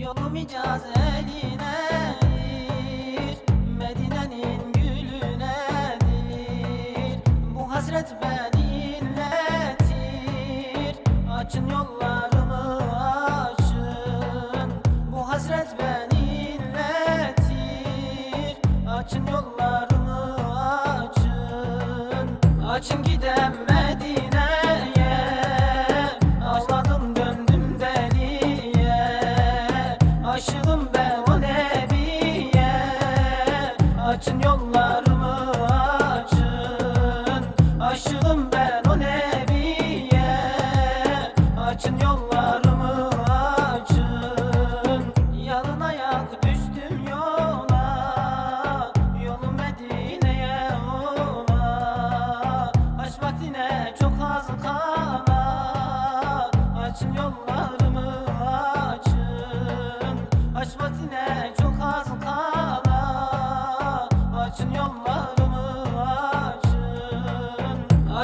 Yolum icaz elinedir Medine'nin gülünedir Bu hasret beni inletir. Açın yollarımı açın. Bu hasret beni inletir. Açın yollarımı açın. Açın gidem Ben o nebiye Açın yollarımı açın. Aşığım ben o nebiye Açın yollarımı açın. Yalın ayak düştüm yola Yolum Medine'ye ola. Aç vaktine çok az kala. Açın yollarımı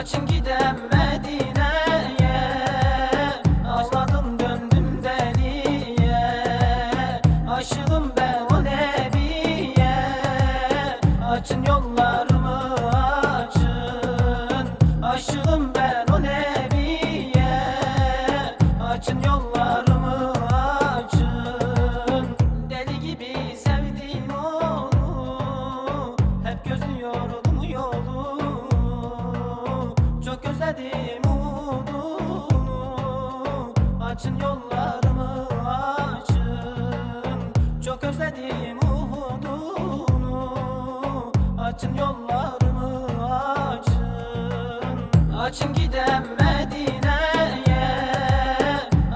açın Açın gidem Medine'ye. Ağladım döndüm deliye. Aşığım ben o nebiye. Açın yollarımı açın. Aşığım ben o nebiye. Açın yollarımı Özledim umudunu Açın yollarımı açın. Çok özledim umudunu Açın yollarımı açın. Açın gidem Medine'ye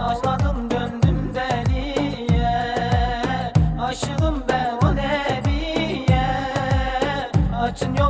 Ağladım döndüm deliye. Aşığım ben o nebiye. Açın yollarımı